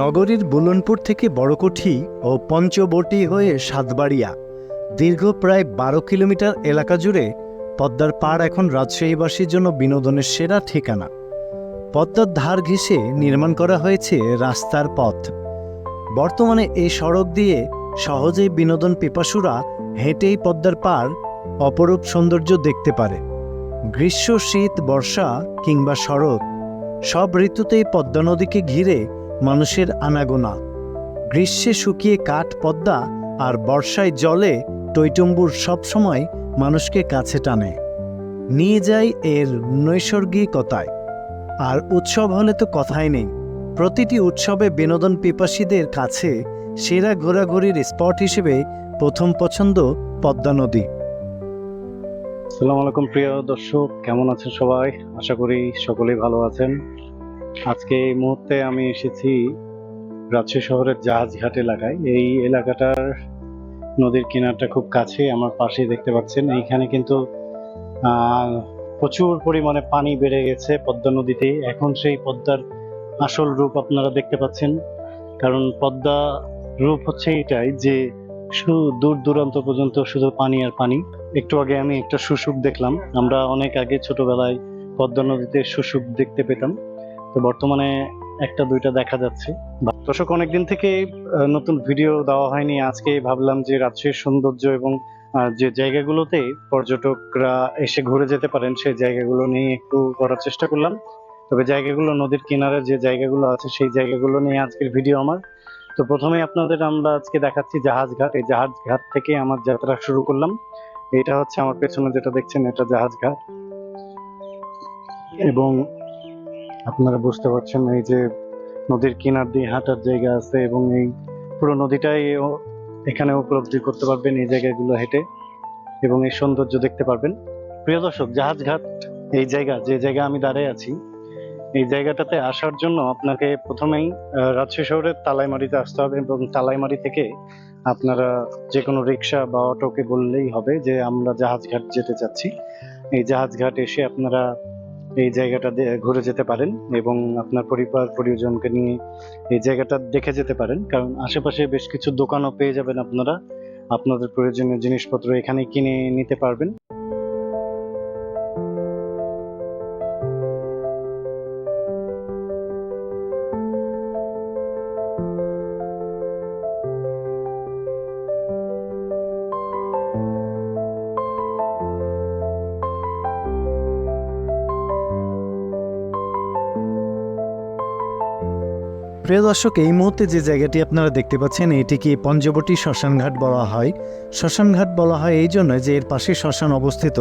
নগরীর বুলনপুর থেকে বড়কুঠি ও পঞ্চবটি হয়ে সাতবাড়িয়া, দীর্ঘ প্রায় বারো কিলোমিটার এলাকা জুড়ে পদ্মার পাড় এখন রাজশাহীবাসীর জন্য বিনোদনের সেরা ঠিকানা। পদ্মার ধার ঘেঁষে নির্মাণ করা হয়েছে রাস্তার পথ। বর্তমানে এই সড়ক দিয়ে সহজেই বিনোদন পিপাসুরা হেঁটেই পদ্মার পাড় অপরূপ সৌন্দর্য দেখতে পারে। গ্রীষ্ম শীত বর্ষা কিংবা শরৎ, সব ঋতুতেই পদ্মা নদীকে ঘিরে মানুষের আনাগোনা। গ্রীষ্মে শুকিয়ে কাঠ পদ্মা আর বর্ষায় জলে টৈটম্বুর সবসময় মানুষকে কাছে টানে। নিয়ে যায় এর নৈসর্গিকতায়। আর উৎসব হলে তো কথাই নেই। প্রতিটি উৎসবে বিনোদন পিপাসীদের কাছে সেরা ঘোরাঘুরির স্পট হিসেবে প্রথম পছন্দ পদ্মা নদী। আসসালামু আলাইকুম প্রিয় দর্শক, কেমন আছেন সবাই? আশা করি সকলেই ভালো আছেন। আজকে এই মুহূর্তে আমি এসেছি রাজশাহী শহরের জাহাজঘাট এলাকায়। এই এলাকাটার নদীর কিনারটা খুব কাছে, আমার পাশেই দেখতে পাচ্ছেন। এইখানে কিন্তু প্রচুর পরিমাণে পানি বেড়ে গেছে পদ্মা নদীতে। এখন সেই পদ্মার আসল রূপ আপনারা দেখতে পাচ্ছেন। কারণ পদ্মা রূপ হচ্ছে এটাই যে দূর দূরান্ত পর্যন্ত শুধু পানি আর পানি। একটু আগে আমি একটা শুশুক দেখলাম। আমরা অনেক আগে ছোটবেলায় পদ্মা নদীতে শুশুক দেখতে পেতাম। তো বর্তমানে একটা, দুইটা দেখা যাচ্ছে। দর্শক, অনেকদিন থেকে নতুন ভিডিও দেওয়া হয়নি। আজকে ভাবলাম যে রাজশাহীর সৌন্দর্য এবং যে জায়গাগুলোতে পর্যটকরা এসে ঘুরে যেতে পারেন, সেই জায়গাগুলো নিয়ে একটু করার চেষ্টা করলাম। তবে জায়গাগুলো, নদীর কিনারে যে জায়গাগুলো আছে, সেই জায়গাগুলো নিয়ে আজকের ভিডিও আমার। তো প্রথমে আপনাদের আমরা আজকে দেখাচ্ছি জাহাজঘাট। এই জাহাজঘাট থেকে আমার যাত্রা শুরু করলাম। এটা হচ্ছে আমার পেছনে যেটা দেখছেন, এটা জাহাজঘাট। এবং আপনারা বুঝতে পারছেন এই যে নদীর কিনার দিয়ে হাঁটার জায়গা আছে এবং এই পুরো নদীটাই এখানে উপলব্ধি করতে পারবেন এই জায়গাগুলো হেঁটে এবং এই সৌন্দর্য দেখতে পারবেন। প্রিয় দর্শক জাহাজঘাট এই জায়গা, যে জায়গা আমি দাঁড়িয়ে আছি, এই জায়গাটাতে আসার জন্য আপনাকে প্রথমেই রাজশাহী শহরের তালাইমারিতে আসতে হবে এবং তালাইমারি থেকে আপনারা যে কোনো রিক্সা বা অটোকে বললেই হবে যে আমরা জাহাজঘাট যেতে চাচ্ছি। এই জাহাজঘাট এসে আপনারা এই জায়গাটা ঘুরে যেতে পারেন এবং আপনার পরিবার, পরিজনকে নিয়ে এই জায়গাটা দেখে যেতে পারেন। কারণ আশেপাশে বেশ কিছু দোকানও পেয়ে যাবেন আপনারা। আপনাদের প্রয়োজনীয় জিনিসপত্র এখানে কিনে নিতে পারবেন। প্রিয় দর্শক, এই মুহূর্তে যে জায়গাটি আপনারা দেখতে পাচ্ছেন, এটিকে পঞ্চবটি শ্মশানঘাট বলা হয়। শ্মশানঘাট বলা হয় এই জন্য যে এর পাশে শ্মশান অবস্থিত।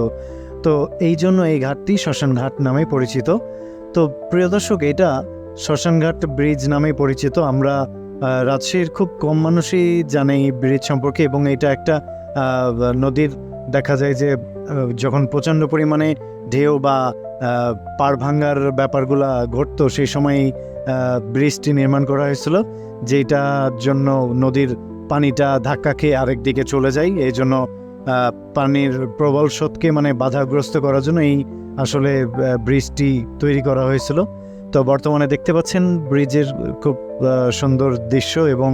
তো এই জন্য এই ঘাটটি শ্মশানঘাট নামে পরিচিত। তো প্রিয় দর্শক, এটা শ্মশানঘাট ব্রিজ নামে পরিচিত। আমরা রাজশাহীর খুব কম মানুষই জানে এই ব্রিজ সম্পর্কে এবং এটা একটা নদীর দেখা যায় যে যখন প্রচণ্ড পরিমাণে ঢেউ বা পাড় ভাঙ্গার ব্যাপারগুলা ঘটতো, সেই সময় ব্রিজটি নির্মাণ করা হয়েছিল যেটার জন্য নদীর পানিটা ধাক্কা খেয়ে আরেক দিকে চলে যায়। এই জন্য পানির প্রবল স্রোতকে মানে বাধাগ্রস্ত করার জন্য এই আসলে ব্রিজটি তৈরি করা হয়েছিল। তো বর্তমানে দেখতে পাচ্ছেন ব্রিজের খুব সুন্দর দৃশ্য এবং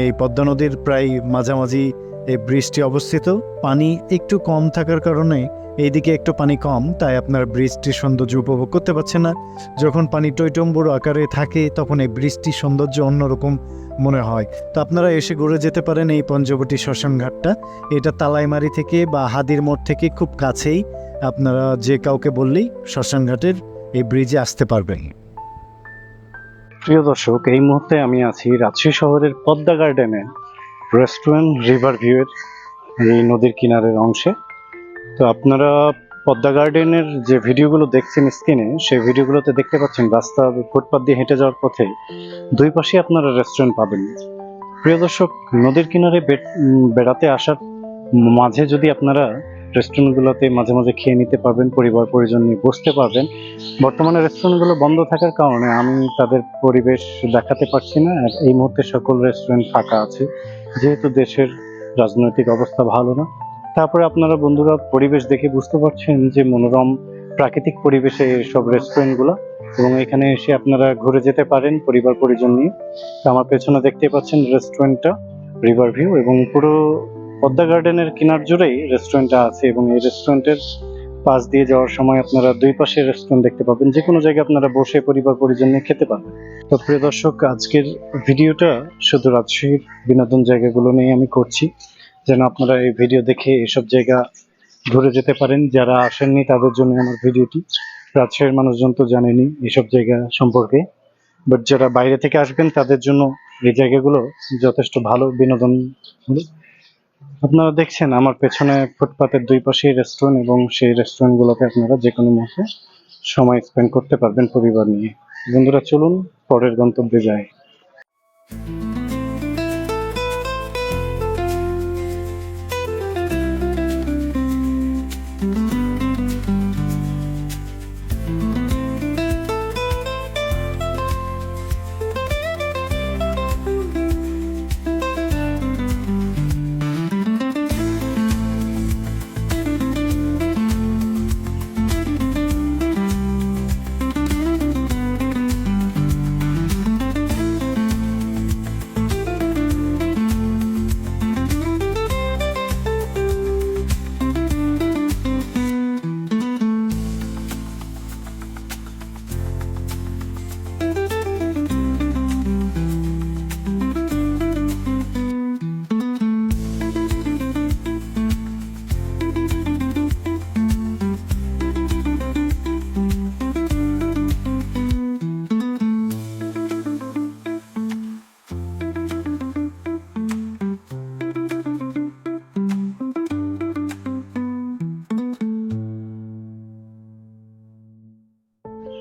এই পদ্মা নদীর প্রায় মাঝামাঝি এই ব্রিজটি অবস্থিত, পানি একটু কম থাকার কারণে এইদিকে একটু পানি কম, তাই আপনার ব্রিজটির সৌন্দর্য উপভোগ করতে পারছেন না। যখন পানি টৈটম্বুর আকারে থাকে, তখন এই বৃষ্টির সৌন্দর্য অন্যরকম মনে হয়। তো আপনারা এসে ঘুরে যেতে পারেন এই পঞ্চবটি শ্মশান ঘাটটা। এটা তালাইমারি থেকে বা হাদির মোড় থেকে খুব কাছেই আপনারা যে কাউকে বললেই শ্মশান ঘাটের এই ব্রিজে আসতে পারবেন। প্রিয় দর্শক, এই মুহূর্তে আমি আছি রাজশাহী শহরের পদ্মা গার্ডেনে। রেস্টুরেন্ট, রিভার ভিউয়ের এই নদীর কিনারের অংশে। তো আপনারা পদ্মা গার্ডেনের যে ভিডিওগুলো দেখছেন স্ক্রিনে, সেই ভিডিওগুলোতে দেখতে পাচ্ছেন রাস্তা ফুটপাত দিয়ে হেঁটে যাওয়ার পথে দুই পাশে আপনারা রেস্টুরেন্ট পাবেন। প্রিয় দর্শক, নদীর কিনারে বেড়াতে আসার মাঝে যদি আপনারা রেস্টুরেন্টগুলোতে মাঝে মাঝে খেয়ে নিতে পারবেন, পরিবার, পরিজন নিয়ে বসতে পারবেন, বর্তমানে রেস্টুরেন্টগুলো বন্ধ থাকার কারণে আমি তাদের পরিবেশ দেখাতে পারছি না। এই মুহূর্তে সকল রেস্টুরেন্ট ফাঁকা আছে। যেহেতু দেশের রাজনৈতিক অবস্থা ভালো না, তারপরে আপনারা বন্ধুরা পরিবেশ দেখে বুঝতে পারছেন যে মনোরম প্রাকৃতিক পরিবেশে সব রেস্টুরেন্টগুলো এবং এখানে এসে আপনারা ঘুরে যেতে পারেন পরিবার পরিজন নিয়ে। তো আমার পেছনে দেখতে পাচ্ছেন রেস্টুরেন্টটা, রিভার ভিউ এবং পুরো পদ্মা গার্ডেনের কিনার জুড়েই রেস্টুরেন্টটা আছে এবং এই রেস্টুরেন্টের পাশ দিয়ে যাওয়ার সময় আপনারা দুই পাশে রেস্টুরেন্ট দেখতে পাবেন। যে কোনো জায়গায় আপনারা বসে পরিবার পরিজন নিয়ে খেতে পারবেন। তো প্রিয় দর্শক, আজকের ভিডিওটা শুধু রাজশাহীর বিনোদন জায়গাগুলো নিয়ে আমি করছি। যেন আপনারা এই ভিডিও দেখে এসব জায়গা ঘুরে যেতে পারেন। যারা আসেননি, তাদের জন্য আমার ভিডিওটি। রাজশাহীর মানুষজন তো জানেনি এসব জায়গা সম্পর্কে। বাট যারা বাইরে থেকে আসবেন, তাদের জন্য এই জায়গাগুলো যথেষ্ট ভালো বিনোদন আপনারা দেখছেন আমার পেছনে ফুটপাতের দুই পাশে রেস্টুরেন্ট এবং সেই রেস্টুরেন্টগুলোতে আপনারা যে কোনো মাসে সময় স্পেন্ড করতে পারবেন পরিবার নিয়ে। বন্ধুরা, চলুন পরের গন্তব্যে যাই।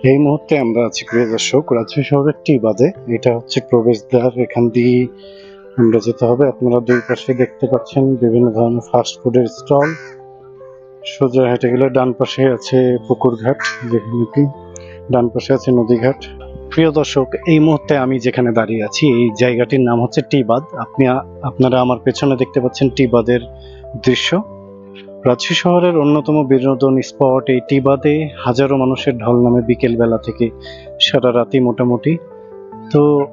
এই মুহূর্তে আমরা আছি প্রিয় দর্শক রাজশাহী শহরের টি বাদে। এটা হচ্ছে প্রবেশদ্বার, এখান দিয়ে আমরা যেতে হবে। আপনারা দুই পাশে দেখতে পাচ্ছেন বিভিন্ন ধরনের ফাস্ট ফুডের স্টল সোজা হেঁটে গেলে ডান পাশে আছে পুকুর ঘাট, যেখানে কি? ডান পাশে আছে নদীঘাট প্রিয় দর্শক, এই মুহূর্তে আমি যেখানে দাঁড়িয়ে আছি, এই জায়গাটির নাম হচ্ছে টিবাদ আপনি, আপনারা আমার পেছনে দেখতে পাচ্ছেন টিবাদের দৃশ্য। রাজশাহী শহরের অন্যতম বিনোদন স্পট এই টিবাদে হাজারো মানুষের ঢল নামে বিকেল বেলা থেকে সারা রাতি মোটামুটি। তো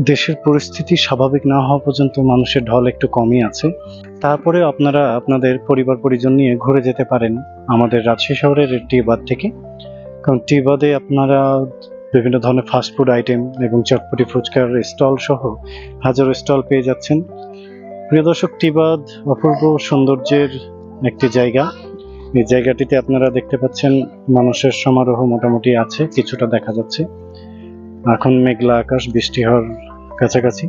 দেশের পরিস্থিতি স্বাভাবিক না হওয়া পর্যন্ত মানুষের ঢল একটু কমই আছে। তারপরে আপনারা, আপনাদের পরিবার পরিজন নিয়ে ঘুরে যেতে পারেন আমাদের রাজশাহী শহরের টিবাদ থেকে। কারণ টিবাদে আপনারা বিভিন্ন ধরনের ফাস্টফুড আইটেম এবং চটপটি ফুচকার স্টল সহ হাজারো স্টল পেয়ে যাচ্ছেন। প্রিয় দর্শক, টিবাদ অপূর্ব সৌন্দর্যের একটি জায়গা। এই জায়গাটিতে আপনারা দেখতে পাচ্ছেন মানুষের সমারোহ মোটামুটি আছে, কিছুটা দেখা যাচ্ছে। এখন মেঘলা আকাশ, বৃষ্টি হওয়ার কাছাকাছি।